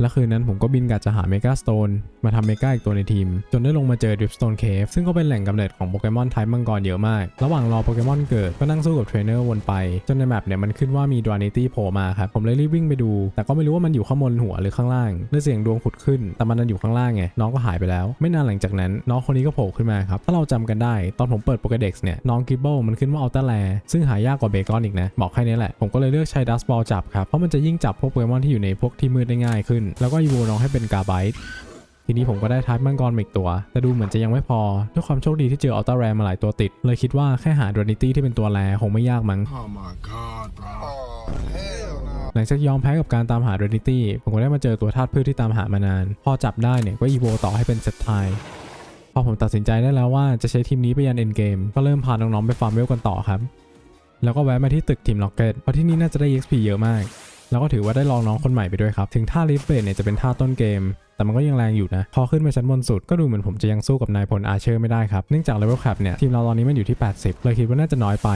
และคืนนั้นผมก็บินกะจะหาเมกาสโตนมาทำเมกาอีกตัวในทีม จนได้ลงมาเจอดริฟสโตนเคฟซึ่งก็เป็นแหล่งกำเนิดของโปเกมอนไทป์มังกรเยอะมาก ระหว่างรอโปเกมอนเกิดก็นั่งสู้กับเทรนเนอร์วนไป จนในแมปเนี่ยมันขึ้นว่ามีดวานิตี้โผล่มาครับ ผมเลยรีบวิ่งไปดู แต่ก็ไม่รู้ว่ามันอยู่ข้างบนหัวหรือข้างล่างเลยเสียงดวงขุดขึ้น แต่มันดันอยู่ข้างล่างไงน้องก็หายไปแล้ว ไม่นานหลังจากนั้น น้องคนนี้ก็โผล่ขึ้นมาครับถ้าเราจำกันได้ตอนผมเปิดโปเกเด็กซ์เนี่ยน้องกิบเบิลมันขึ้นว่าอัลตาแลซึ่งหายากกว่าเบคอนอีกนะบอกแค่นี้แหละผมก็เลยเลือกใช้ดัสบอลจับครับเพราะมันจะยิ่งจับพวกโปเกมอนที่อยู่ในพวกที่มืดได้ง่ายขึ้นแล้วก็อีโวน้องให้เป็นกาไบต์ทีนี้ผมก็ได้ทัดมังกรมาอีกตัว แต่ดูเหมือนจะยังไม่พอ ด้วยความโชคดีที่เจออัลต้าแรมาหลายตัวติด เลยคิดว่าแค่หาดวนิตี้ที่เป็นตัวแรคงไม่ยากมั้ง Oh my god, bro. Oh, hell no. หลังจากยอมแพ้กับการตามหา r ร d นิตี้ ผมก็ได้มาเจอตัวธาตุพืชที่ตามหามานาน พอจับได้เนี่ยก็อีโวต่อให้เป็นเซตไทพอผมตัดสินใจได้แล้วว่าจะใช้ทีมนี้ไปยันเอ็นเกม ก็เริ่มพาน้องๆไปฟาร์มเวลกันต่อครับ แล้วก็แวะมาที่ตึกทีมล็อกเก็ตเพราะที่นี่น่าจะได้ EXP เยอะมาก แล้วก็ถือว่าได้ลองน้องคนใหม่ไปด้วยครับ ถึงท่าลิฟเบรดเนี่ยจะเป็นท่าต้นเกม แต่มันก็ยังแรงอยู่นะ พอขึ้นไปชั้นบนสุดก็ดูเหมือนผมจะยังสู้กับนายพลอาเชอร์ไม่ได้ครับ เนื่องจากเลเวลแคปเนี่ยทีมเราตอนนี้มันอยู่ที่ 80 เลยคิดว่าน่าจะน้อยไป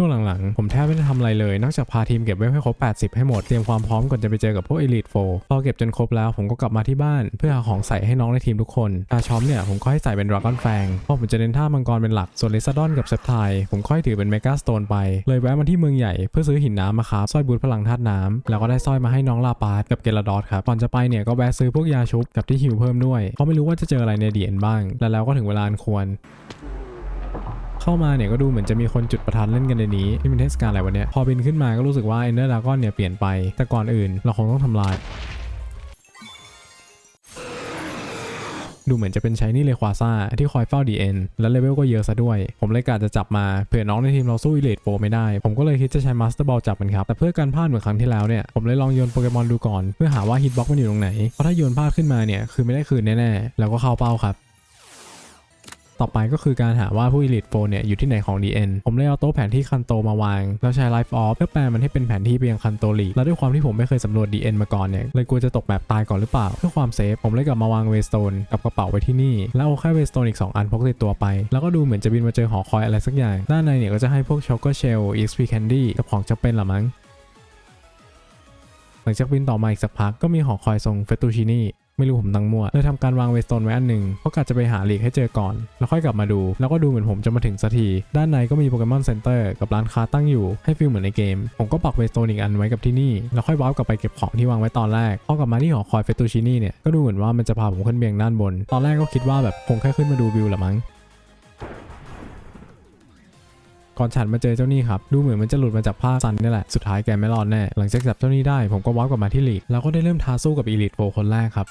ช่วงหลังๆ ผมแทบไม่ได้ทำอะไรเลย นอกจากพาทีมเก็บเวลให้ครบ 80 ให้หมด เตรียมความพร้อมก่อนจะไปเจอกับพวก Elite 4พอเก็บจนครบแล้วผมก็กลับมาที่บ้าน เพื่อหาของใส่ให้น้องในทีมทุกคนอาชอมเนี่ยผมก็ให้ใส่เป็นดราก้อนแฟงเพราะผมจะเน้นท่ามังกรเป็นหลัก ส่วนเลซาดอนกับเซปไทผมก็ให้ถือเป็นเมกาสโตนไป เลยแวะมาที่เมืองใหญ่เพื่อซื้อหินน้ำมาครับสร้อยบูทพลังธาตุน้ำแล้วก็ได้สร้อยมาให้น้องลาปาร์กับเกลาดอสครับก่อนจะไปเนี่ยก็แวะซื้อพวกยาชุบกับที่หิวเพิ่มด้วยเพราะไม่รู้ว่าจะเจออะไรในดีเอ็นบ้าง และแล้วก็ถึงเวลาอันควร เข้ามาเนี่ยก็ดูเหมือนจะมีคนจุดประทัดเล่นกันในนี้ที่เป็นเทศกาลอะไรวันเนี้ยพอบินขึ้นมาก็รู้สึกว่าเอนเดอร์ดากอนเนี่ยเปลี่ยนไปแต่ก่อนอื่นเราคงต้องทำลายดูเหมือนจะเป็นใชายนี่เลควาซ่าที่คอยเฝ้าดีเอ็นและเลเวลก็เยอะซะด้วย ผมเลยกะจะจับมาเผื่อน้องในทีมเราสู้อีเลดโฟไม่ได้ ผมก็เลยคิดจะใช้มาสเตอร์บอลจับมันครับ แต่เพื่อการพลาดเหมือนครั้งที่แล้วเนี่ย ผมเลยลองโยนโปเกมอนดูก่อน เพื่อหาว่าฮิตบ็อกมันอยู่ตรงไหน เพราะถ้าโยนพลาดขึ้นมาเนี่ย คือไม่ได้คืนแน่ๆ แล้วก็เข้าเป้าครับ ต่อไปก็คือการหาว่าผู้ Elite 4เนี่ยอยู่ที่ไหนของ DN ผมเลยเอาโต๊ะแผนที่คันโตมาวาง แล้วใช้ Life Off เพื่อแปลมันให้เป็นแผนที่ไปยังคันโตลีแล้วด้วยความที่ผมไม่เคยสำรวจ DN มาก่อนเนี่ยเลยกลัวจะตกแบบตายก่อนหรือเปล่า เพื่อความเซฟผมเลยกลับมาวางเวสโตนกับกระเป๋าไว้ที่นี่ แล้วเอาแค่เวสโตนอีก 2 อันพกติดตัวไป แล้วก็ดูเหมือนจะบินมาเจอหอคอยอะไรสักอย่างด้านในเนี่ยก็จะให้พวกช็อกโกเชล EXP Candy กับของจะเป็นละมั้งหลังจากบินต่อมาอีกสักพักก็มีหอคอยทรงเฟตูชินี่ ไม่รู้ผมตั้งมั่วเลยทำการวางเวสโตนไว้อันหนึ่งเพราะกะจะไปหาลีกให้เจอก่อน แล้วค่อยกลับมาดู แล้วก็ดูเหมือนผมจะมาถึงสักที ด้านในก็มีโปเกมอนเซ็นเตอร์กับร้านค้าตั้งอยู่ให้ฟิลเหมือนในเกม ผมก็ปักเวสโตนอีกอันไว้กับที่นี่ แล้วค่อยว้าวกลับไปเก็บของที่วางไว้ตอนแรกพอกลับมาที่หอคอยเฟตูชินี่เนี่ยก็ดูเหมือนว่ามันจะพาผมขึ้นเบียงด้านบน ตอนแรกก็คิดว่าแบบคงแค่ขึ้นมาดูวิวแหละมั้ง ก่อนฉันมาเจอเจ้านี่ครับ ดูเหมือนมันจะหลุดมาจากผ้าซันนี่แหละ สุดท้ายแกไม่รอดแน่ หลังจากจับเจ้านี่ได้ ผมก็ว้าวกลับมาที่ลีก แล้วก็ได้เริ่มท้าสู้กับอีลิทโฟคนแรกครับ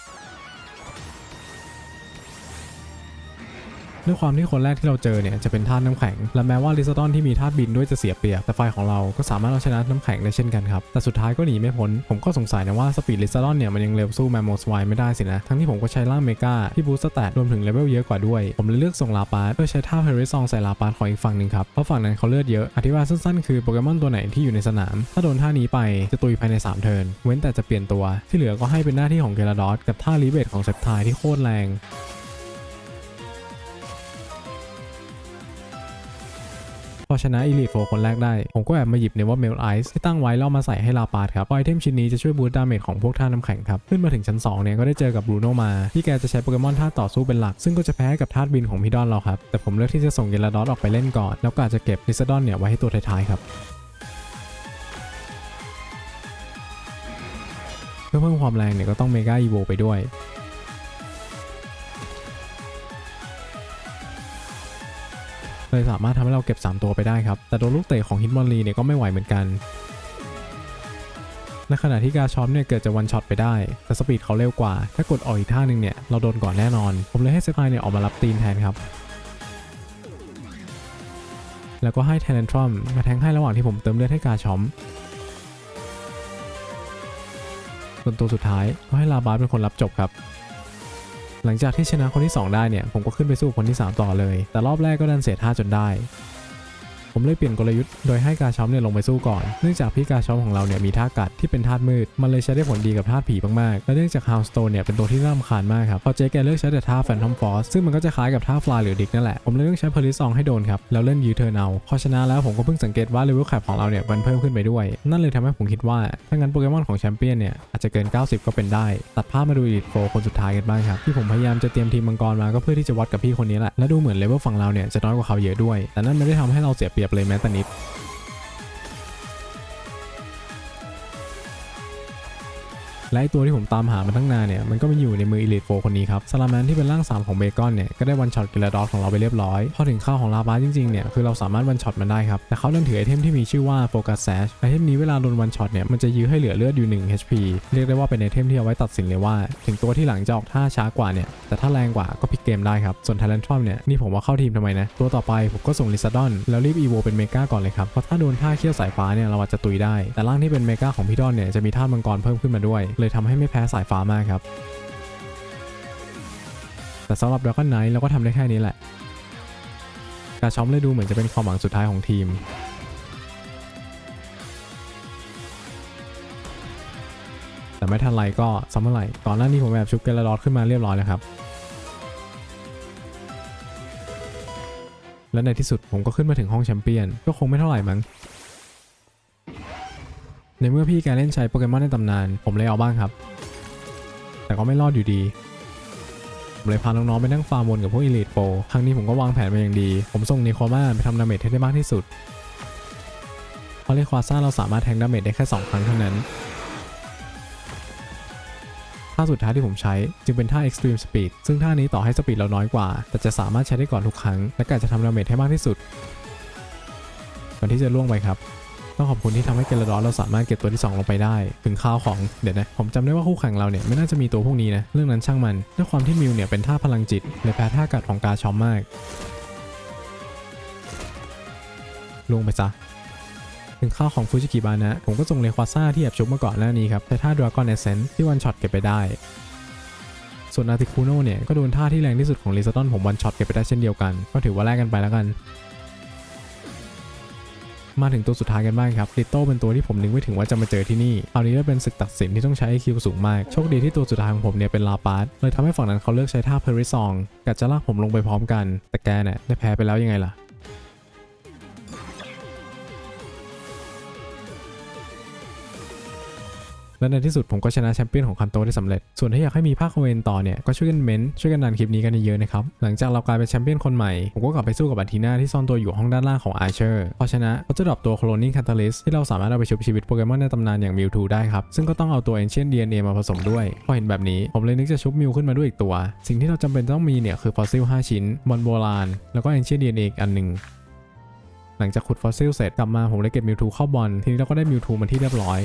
ด้วยความที่คนแรกที่เราเจอเนี่ยจะเป็นธาตุน้ำแข็ง และแม้ว่าลิซาดอนที่มีธาตุบินด้วยจะเสียเปรียบ แต่ไฟของเราก็สามารถเอาชนะน้ำแข็งได้เช่นกันครับ แต่สุดท้ายก็หนีไม่พ้น ผมก็สงสัยนะว่าสปีดลิซาดอนเนี่ยมันยังเร็วสู้แมมโมสไวไม่ได้สินะ ทั้งที่ผมก็ใช้ล่างเมกาที่บูสต์แตทรวมถึงเลเวลเยอะกว่าด้วย ผมเลยเลือกส่งลาปาร์เพื่อใช้ท่าเพริซองใส่ลาปาร์ของอีกฝั่งหนึ่งครับ เพราะฝั่งนั้นเขาเลือดเยอะ อธิบายสั้นๆ คือโปเกมอนตัวไหนที่อยู่ในสนาม ถ้าโดนท่านี้ไปจะตุยภายใน 3 เทิร์น เว้นแต่จะเปลี่ยนตัว ที่เหลือก็ให้เป็นหน้าที่ของเกลาดอสกับท่ารีเบทของเซปไทที่โคตรแรง พอชนะอีลิทโฟคนแรกได้ ผมก็แอบมาหยิบเนว่าเมลไอซ์ที่ตั้งไว้แล้วเอามาใส่ให้ลาปาดครับไอเทมชิ้นนี้จะช่วยบูสต์ดาเมจของพวกท่าน้ำแข็งครับ ขึ้นมาถึงชั้น 2 เนี่ยก็ได้เจอกับบรูโนมาที่แกจะใช้โปเกมอนท่าต่อสู้เป็นหลัก ซึ่งก็จะแพ้กับธาตุบินของพี่ดอนเราครับ แต่ผมเลือกที่จะส่งเกลาดอสออกไปเล่นก่อน แล้วก็อาจจะเก็บลิซาดอนเนี่ยไว้ให้ตัวท้ายๆครับเพื่อเพิ่มความแรงเนี่ยก็ต้องเมกาอีโวไปด้วย เลยสามารถทำให้เราเก็บ 3 ตัวไปได้ครับ แต่โดนลูกเตะของฮิตมอนลีเนี่ยก็ไม่ไหวเหมือนกันในขณะที่กาชอมเนี่ยเกิดจะวันช็อตไปได้ แต่สปีดเขาเร็วกว่า ถ้ากดออกอีกท่าหนึ่งเนี่ย เราโดนก่อนแน่นอน ผมเลยให้เซฟไฮเนี่ยออกมารับตีนแทนครับ แล้วก็ให้แทนทรัมมาแทงให้ระหว่างที่ผมเติมเลือดให้กาชอมส่วนตัวสุดท้ายก็ให้ลาบาสเป็นคนรับจบครับ หลังจากที่ชนะคนที่ 2 ได้เนี่ยผมก็ขึ้นไปสู้คนที่ 3 ต่อเลย แต่รอบแรกก็ดันเสียท่าจนได้ ผมเลยเปลี่ยนกลยุทธ์โดยให้กาชอมเนี่ยลงไปสู้ก่อน เนื่องจากพี่กาชอมของเราเนี่ยมีท่ากัดที่เป็นธาตุมืด มันเลยใช้ได้ผลดีกับธาตุผีมากๆ และเนื่องจากฮาวสโตนเนี่ยเป็นตัวที่น่ารำคาญมากครับ พอเจ๊แกเลือกใช้แต่ท่าแฟนทอมฟอสซึ่งมันก็จะคล้ายกับท่าฟลายหรือดิกนั่นแหละ ผมเลยเลือกใช้พลิซองให้โดนครับ แล้วเล่นยื้อเธอเอาพอชนะแล้วผมก็เพิ่งสังเกตว่าเลเวลแคปของเราเนี่ยมันเพิ่มขึ้นไปด้วย นั่นเลยทำให้ผมคิดว่า ถ้างั้นโปเกมอนของแชมเปี้ยนเนี่ยอาจจะเกิน 90 ก็เป็นได้ ตัดภาพมาดูอีลิทโฟคนสุดท้ายกันบ้างครับที่ผมพยายามจะเตรียมทีมมังกรมาก็เพื่อที่จะวัดกับพี่คนนี้แหละและดูเหมือนเลเวลฝั่งเราเนี่ยจะน้อยกว่าเขาเยอะด้วย แต่นั่นไม่ได้ทำให้เราเสียเปรียบยบเลยแม้แต่นิด และไอตัวที่ผมตามหามาตั้งนานเนี่ยมันก็มาอยู่ในมืออีลิทโฟคนนี้ครับซาลาแมนที่เป็นร่าง3ของเบคอนเนี่ยก็ได้วันช็อตกิลาดอสของเราไปเรียบร้อย พอถึงข้าวของลาบาจริงๆเนี่ยคือเราสามารถวันช็อตมันได้ครับแต่เขาดันถือไอเทมที่มีชื่อว่าโฟกัสแซชไอเทมนี้เวลาโดนวันช็อตเนี่ยมันจะยื้อให้เหลือเลือดอยู่ 1 HP เรียกได้ว่าเป็นไอเทมที่เอาไว้ตัดสินเลยว่า ถึงตัวที่หลังจะออกท่าช้ากว่าเนี่ยแต่ถ้าแรงกว่าก็พลิกเกมได้ครับส่วนท a เลนทรอมเนี่ยนี่ผมว่าเข้าทีมทำไมนะตัวต่อไปผมก็ส่งลิซาดอนแล้วรีบอีโวเป็นเมกาก่อนเลยครับเพราะถ้าโดนท่าเขี้ยวสายฟ้าเนี่ยเราอาจจะตุยได้ แต่ร่างที่เป็นเมกาของพี่ดอนเนี่ยจะมีท่ามังกรเพิ่มขึ้นมาด้วยเลยทำให้ไม่แพ้สายฟ้ามากครับ แต่สำหรับดราก้อนไนท์เราก็ทำได้แค่นี้แหละ กาชอมเลยดูเหมือนจะเป็นความหวังสุดท้ายของทีม แต่ไม่ทันไรก็ซัมเมอร์ไลท์ก่อนหน้านี้ผมแบบชุบเกลลอดขึ้นมาเรียบร้อยแล้วครับ และในที่สุดผมก็ขึ้นมาถึงห้องแชมเปี้ยนก็คงไม่เท่าไหร่มั้ง ในเมื่อพี่แกเล่นใช้โปเกมอนในตำนาน ผมเลยเอาบ้างครับ แต่ก็ไม่รอดอยู่ดีผมเลยพาน้องๆไปนั่งฟาร์มวนกับพวกอีลิทโปรครั้งนี้ผมก็วางแผนมาอย่างดี ผมส่งเนโคมาไปทำดาเมจให้ได้มากที่สุด เพราะเลควาซ่าเราสามารถแทงดาเมจได้แค่ 2 ครั้งเท่านั้น ท่าสุดท้ายที่ผมใช้จึงเป็นท่า Extreme Speed ซึ่งท่านี้ต่อให้สปีดเราน้อยกว่า แต่จะสามารถใช้ได้ก่อนทุกครั้ง และการจะทำดาเมจให้มากที่สุดก่อนที่จะล่วงไปครับ ต้องขอบคุณที่ทำให้เกลดอนเราสามารถเก็บตัวที่ 2 ลงไปได้ ถึงข้าวของเดี๋ยวนะ ผมจำได้ว่าคู่แข่งเราเนี่ยไม่น่าจะมีตัวพวกนี้นะ เรื่องนั้นช่างมันด้วยความที่มิวเนี่ยเป็นท่าพลังจิตเลยแพ้ท่ากัดของกาชอมมากลงไปซะถึงข้าวของฟูจิกิบานะ ผมก็ส่งเลควาซ่าที่แอบชุบมาก่อนหน้านี้ครับใช้ท่าดราก้อนเอเซนที่วันช็อตเก็บไปได้ ส่วนอาร์ติคูโนเนี่ยก็โดนท่าที่แรงที่สุดของลิซตอนผมวันช็อตเก็บไปได้เช่นเดียวกัน ก็ถือว่าแลกกันไปแล้วกัน มาถึงตัวสุดท้ายกันบ้างครับลิโต้เป็นตัวที่ผมนึกไม่ถึงว่าจะมาเจอที่นี่คราวนี้ก็เป็นศึกตัดสินที่ต้องใช้ IQ สูงมาก โชคดีที่ตัวสุดท้ายของผมเนี่ยเป็นลาปาร์เลยทำให้ฝั่งนั้นเขาเลือกใช้ท่าเพอริซองกัดจะลากผมลงไปพร้อมกัน แต่แกเนี่ยได้แพ้ไปแล้วยังไงล่ะ และในที่สุดผมก็ชนะแชมเปี้ยนของคันโตได้สำเร็จ ส่วนถ้าอยากให้มีภาคเวนต่อเนี่ยก็ช่วยกันเม้นช่วยกันดันคลิปนี้กันเยอะๆนะครับ หลังจากเรากลายเป็นแชมเปี้ยนคนใหม่ ผมก็กลับไปสู้กับอาทีนาที่ซ่อนตัวอยู่ห้องด้านล่างของอาร์เชอร์พอชนะเขาจะดรอปตัวโคลนิ่งคาตาลิสที่เราสามารถเอาไปชุบชีวิตโปเกมอนในตำนานอย่างมิวทูได้ครับซึ่งก็ต้องเอาตัวเอนเชียน DNA มาผสมด้วย พอเห็นแบบนี้ผมเลยนึกจะชุบมิวขึ้นมาด้วยอีกตัว สิ่งที่เราจำเป็นต้องมีเนี่ยคือฟอสซิล5 ชิ้นบอลโบราณ แล้วก็เอนเชียน DNA อีกอันหนึ่งหลังจากขุดฟอสซิลเสร็จกลับมาผมเลยเก็บมิวทูเข้าบอลทีนี้เราก็ได้มิวทูมาที่เรียบร้อย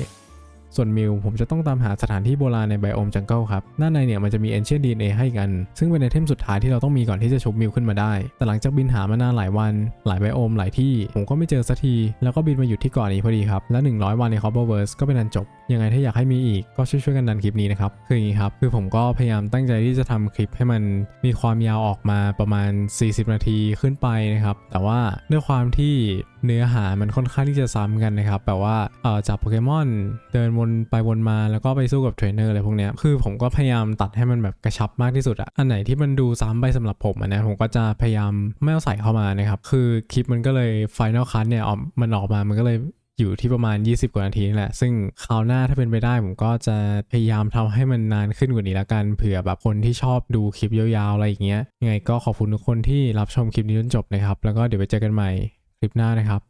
ส่วนมิวผมจะต้องตามหาสถานที่โบราณในไบโอมจังเกิลครับด้านในเนี่ยมันจะมี Ancient DNA ให้กัน ซึ่งเป็นไอเทมสุดท้ายที่เราต้องมีก่อนที่จะชุบมิวขึ้นมาได้ แต่หลังจากบินหามานานหลายวัน หลายไบโอมหลายที่ ผมก็ไม่เจอสักที แล้วก็บินมาอยู่ที่เกาะนี้พอดีครับ และ 100 วันใน c o p p e r v e r s e ก็เป็นอันจบ ยังไงถ้าอยากให้มีอีกก็ช่วยๆกันดันคลิปนี้นะครับ คืออย่างนี้ครับ คือผมก็พยายามตั้งใจที่จะทำคลิปให้มันมีความยาวออกมาประมาณ 40 นาทีขึ้นไปนะครับ แต่ว่าด้วยความที่เนื้อหามันค่อนข้างที่จะซ้ำกันนะครับแบบว่าจับโปเกมอนเดินวนไปวนมาแล้วก็ไปสู้กับเทรนเนอร์อะไรพวกเนี้ยคือผมก็พยายามตัดให้มันแบบกระชับมากที่สุดอะอันไหนที่มันดูซ้ำไปสำหรับผมอะนะผมก็จะพยายามไม่เอาใส่เข้ามานะครับคือคลิปมันก็เลยไฟน a ลคั t เนี่ยออกมันออกมามันก็เลยอยู่ที่ประมาณ 20 กว่านาทีนี่แหละ ซึ่งคราวหน้าถ้าเป็นไปได้ ผมก็จะพยายามทำให้มันนานขึ้นกว่านี้ละกัน เผื่อแบบคนที่ชอบดูคลิปยาวๆ อะไรอย่างเงี้ย ยังไงก็ขอบคุณทุกคนที่รับชมคลิปนี้จนจบนะครับ แล้วก็เดี๋ยวไปเจอกันใหม่คลิปหน้านะครับ